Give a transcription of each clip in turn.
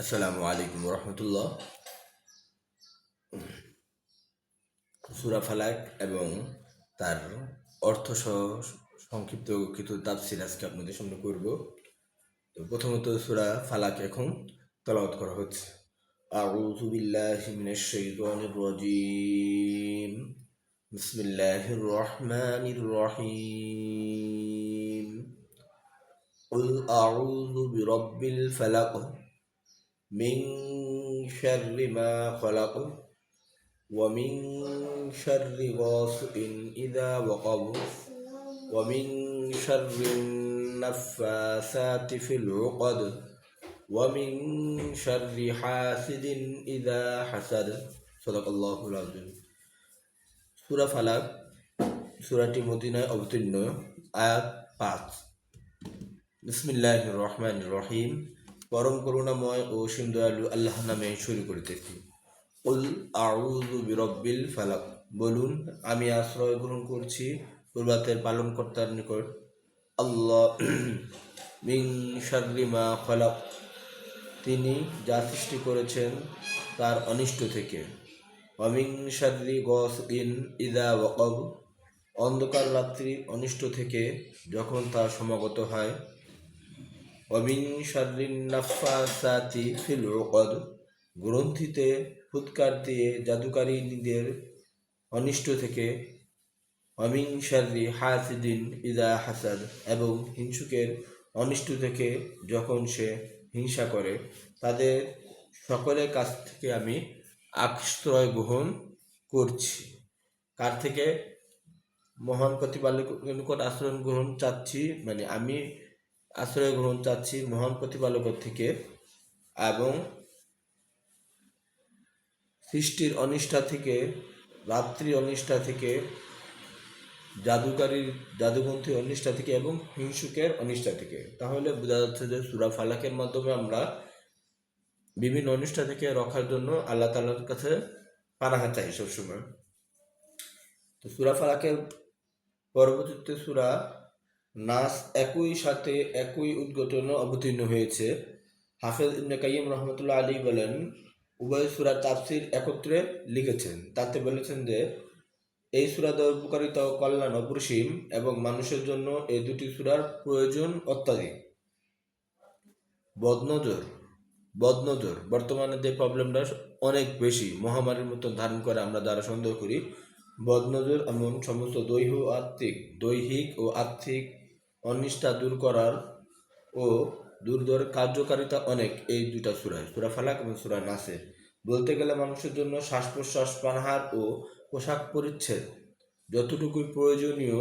আসসালামু আলাইকুম রহমতুল্লাহ সুরা ফালাক এবং তার অর্থ সহ সংক্ষিপ্ত কিছু তাফসির আজকে আপনাদের সামনে করব তো প্রথমত সুরা ফালাক এখন তলাওয়াত করা হচ্ছে أعوذ بالله من الشيطان الرجيم بسم الله الرحمن الرحيم قل أعوذ برب الفلق من شر ما خلق ومن شر غاسق إذا وقب ومن شر النفاثات في العقد ومن شر حاسد إذا حسد صدق الله العظيم সূরা ফালাক সূরাটি মদিনায় অবতীর্ণ আয়াত পাঁচ বিসমিল্লাহ রহমান রহিম পরম করুণাময় ও অসীম দয়ালু আল্লাহ নামে শুরু করিতেছি। উল আউযু বিরব্বিল ফালাক। বলুন, আমি আশ্রয় গ্রহণ করছি প্রভাতের পালনকর্তার নিকট। আল্লাহ মিং শাররি মা খালাক তিনি যা সৃষ্টি করেছেন তার অনিষ্ট থেকে। অমিং গস ইন ইদা ওয়াকব। অন্ধকার রাত্রি অনিষ্ট থেকে যখন তা সমাগত হয় অমিন শাররিন নাফাসাতি ফিল উকদ গ্রন্থিতে ফুৎকার দিয়ে জাদুকারীদের অনিষ্ট থেকে অমিন শাররি হাসিদিন ইদা হাসাদ এবং হিংসুকের অনিষ্ট থেকে যখন সে হিংসা করে, তাদের সকলের কাছ থেকে আমি আশ্রয় গ্রহণ করছি। কার থেকে? মহান প্রতিপালকের আশ্রয় গ্রহণ চাচ্ছি মানে আমি আশ্রয় গ্রহণ চাচ্ছি মহান প্রতিপালকের থেকে এবং সৃষ্টির অনিষ্ঠা থেকে, রাত্রি অনিষ্ঠা থেকে, জাদুকারীর, জাদুগ্রন্থির অনিষ্ঠা থেকে এবং হিংসুকের অনিষ্ঠা থেকে। তাহলে বোঝা যাচ্ছে যে সুরা ফালাকের মাধ্যমে আমরা বিভিন্ন অনিষ্ঠা থেকে রক্ষার জন্য আল্লাহ তালার কাছে পানাহা চাই সবসময়। তো সুরা ফালাকের পরবর্তীতে সুরা নাস একই সাথে একই উদ্ঘটন অবতীর্ণ হয়েছে। হাফেজ ইবনে কাইম রহমতুল্লাহ আলী বলেন, উভয় সুরা তাফসির একত্রে লিখেছেন। তাতে বলেছেন যে, এই সুরাদের উপকারিতা ও কল্যাণ অপরিসীম এবং মানুষের জন্য এই দুটি সুরার প্রয়োজন অত্যাধিক। বদনজর বদনজর বর্তমানে যে প্রবলেমটা অনেক বেশি, মহামারীর মতো ধারণ করে আমরা যারা সন্দেহ করি, বদনজর এমন সমস্ত দৈহ আত্মিক, দৈহিক ও আর্থিক অনিষ্ঠা দূর করার ও দূরদর কার্যকারিতা অনেক, এই দুইটা সুরায়, সুরা ফালাক এবং সুরা নাসে বলতে গেলে মানুষের জন্য শ্বাস প্রশ্বাস পানাহার ও পোশাক পরিচ্ছেদ যতটুকুই প্রয়োজনীয়,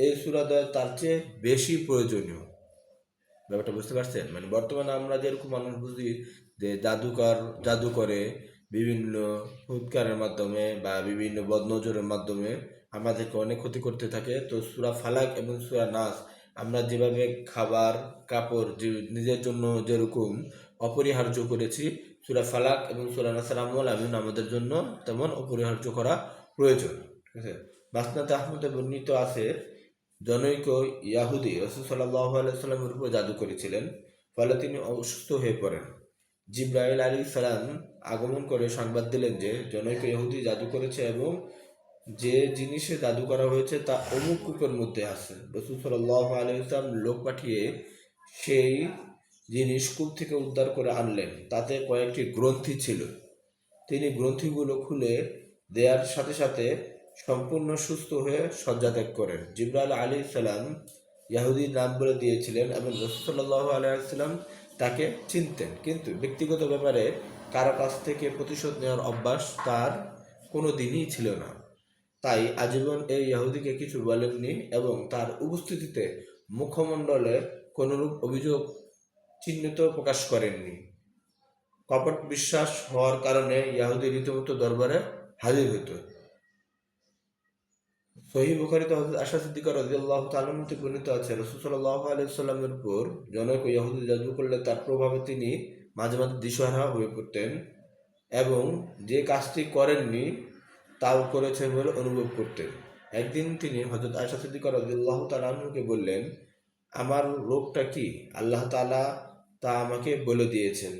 এই সুরাদয় তার চেয়ে বেশি প্রয়োজনীয়। ব্যাপারটা বুঝতে পারছেন? মানে বর্তমানে আমরা যেরকম মানুষ বুঝি যে জাদুকর জাদু করে বিভিন্ন ফুৎকারের মাধ্যমে বা বিভিন্ন বদনজরের মাধ্যমে আমাদেরকে অনেক ক্ষতি করতে থাকে। তো সুরা ফালাক এবং সুরা নাস, আমরা যেভাবে খাবার, কাপড় যে নিজের জন্য যেরকম অপরিহার্য করেছি, সুরা ফালাক এবং সুরা নাসার আমল আমিন আমাদের জন্য তেমন অপরিহার্য করা প্রয়োজন। ঠিক আছে? মাসনাতে আহমদে বর্ণিত আছে, জনৈক ইয়াহুদি রসুল সাল্লাহ আলাইসাল্লামের উপর জাদু করেছিলেন, ফলে তিনি অসুস্থ হয়ে পড়েন। জিব্রাইল আলী সালাম আগমন করে সংবাদ দিলেন যে, জনৈক ইহুদি জাদু করেছে এবং যে জিনিসে জাদু করা হয়েছে তা অমুক কূপের মধ্যে আছে। রসুল সাল্লাহ আলাইসলাম লোক পাঠিয়ে সেই জিনিস কূপ থেকে উদ্ধার করে আনলেন। তাতে কয়েকটি গ্রন্থি ছিল। তিনি গ্রন্থিগুলো খুলে দেওয়ার সাথে সাথে সম্পূর্ণ সুস্থ হয়ে শয্যা ত্যাগ করেন। জিব্রাইল আলী সালাম ইয়াহুদির নাম বলে দিয়েছিলেন এবং রসুল্লাহ আলাইসাল্লাম তাকে চিনতেন। কিন্তু ব্যক্তিগত ব্যাপারে কারও কাছ থেকে প্রতিশোধ নেওয়ার অভ্যাস তার কোনো দিনই ছিল না। তাই আজীবন এই ইহুদিকে কিছু বলেননি এবং তার উপস্থিতিতে মুখমণ্ডলে কোনরূপ অভিযোগ চিহ্নিত প্রকাশ করেননি কপট বিশ্বাস হওয়ার কারণে ইয়াহুদি রীতিমতো দরবারে হাজির হতো সহি বুখারিতে হজরত আশা সিদ্দিকা রাদিয়াল্লাহু তাআলা মতে বর্ণিত আছে, রাসূল সাল্লাল্লাহু আলাইহি সাল্লামের উপর জনক ইহুদি জাদু করলে তার প্রভাবে তিনি মাঝে মাঝে দিশহারা হয়ে পড়তেন এবং যে কাজটি করেননি তাও করেছেন বলে অনুভব করতেন। একদিন তিনি হজরত আশা সিদ্দিকা রাদিয়াল্লাহু তাআলাকে বললেন, আমার রোগটা কি? আল্লাহ তাআলা তা আমাকে বলে দিয়েছেন।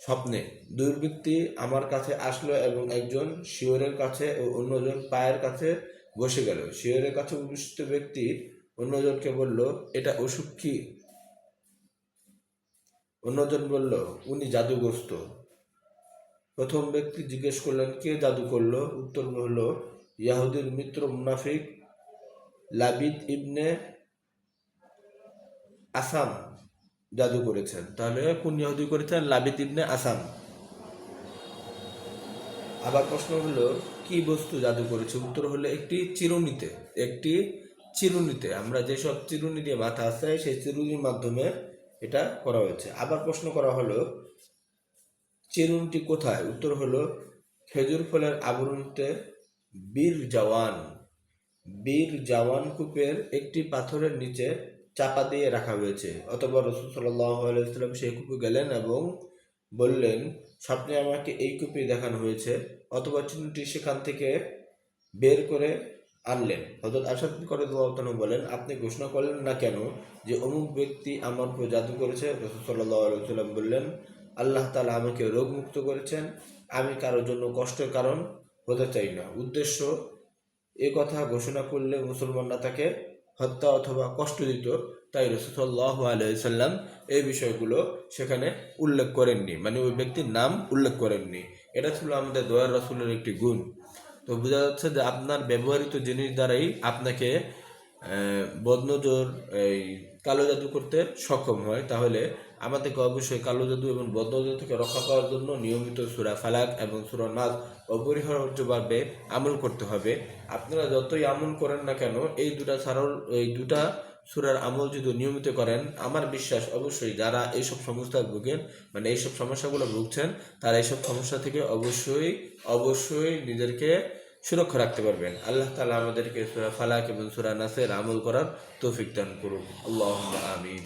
স্বপ্নে দুর্বৃত্তি আমার কাছে আসলো এবং একজন শিওরের কাছে ও অন্যজন পায়ের কাছে বসে গেল। শিওরের কাছে উপস্থিত ব্যক্তি অন্যজনকে বলল, এটা অসুখ কি? অন্যজন বলল, উনি জাদুগ্রস্ত। প্রথম ব্যক্তি জিজ্ঞেস করলেন, কে জাদু করল? উত্তর হল, ইয়াহুদির মিত্র মুনাফিক লাবিদ ইবনে আসাম জাদু করেছেন। তাহলে কোন ইহুদি করেছেন? লাবিদ ইবনে আসাম। আবার প্রশ্ন হলো, কি বস্তু জাদু করেছে? উত্তর হলো, একটি চিরুনিতে একটি চিরুনিতে। আমরা যেসব চিরুনি দিয়ে মাথা আছে, সেই চিরুনির মাধ্যমে এটা করা হয়েছে। আবার প্রশ্ন করা হলো চিরুনিটি কোথায়? উত্তর হলো, খেজুর ফলের আবরণতে বীর জওয়ান। বীর জওয়ান কূপের একটি পাথরের নিচে চাপা দিয়ে রাখা হয়েছে। অতঃপর রসুল সাল্লাম সেই কূপে গেলেন এবং বললেন, স্বপ্নে আমাকে এই কূপে দেখানো হয়েছে। অথবা চিহ্নটি সেখান থেকে বের করে আনলেন। হজরত করে বলেন, আপনি ঘোষণা করলেন না কেন যে অমুক ব্যক্তি আমার উপর জাদু করেছে? রসুল সাল্লাহ সাল্লাম বললেন আল্লাহ তালা আমাকে রোগমুক্ত করেছেন। আমি কারোর জন্য কষ্টের কারণ হতে চাই না। উদ্দেশ্য, এ কথা ঘোষণা করলে মুসলমানরা তাকে হত্যা অথবা কষ্ট দিত। তাই রসুল্লাহ আলাইসাল্লাম এই বিষয়গুলো সেখানে উল্লেখ করেননি। মানে ওই ব্যক্তির নাম উল্লেখ করেননি। এটা ছিল আমাদের দয়ার রসুলের একটি গুণ। তো বোঝা যাচ্ছে যে আপনার ব্যবহৃত জিনিস দ্বারাই আপনাকে বদনজর, এই কালো জাদু করতে সক্ষম হয়। তাহলে আমাদেরকে অবশ্যই কালো জাদু এবং বদনজর থেকে রক্ষা পাওয়ার জন্য নিয়মিত সুরা ফালাক এবং সুরা নাজ অপরিহার্যভাবে আমল করতে হবে। আপনারা যতই আমল করেন না কেন, এই দুটা ছাড়াও এই দুটা সুরার আমল যদি নিয়মিত করেন, আমার বিশ্বাস অবশ্যই যারা এইসব সমস্যায় ভুগেন মানে এইসব সমস্যাগুলো ভুগছেন, তারা এইসব সমস্যা থেকে অবশ্যই অবশ্যই নিজেদেরকে সুরক্ষা রাখতে পারবেন। আল্লাহ তালা আমাদেরকে সুরা ফালাক এবং সুরা নাসের আমল করার তৌফিক দান করুন আল্লাহ আমিন।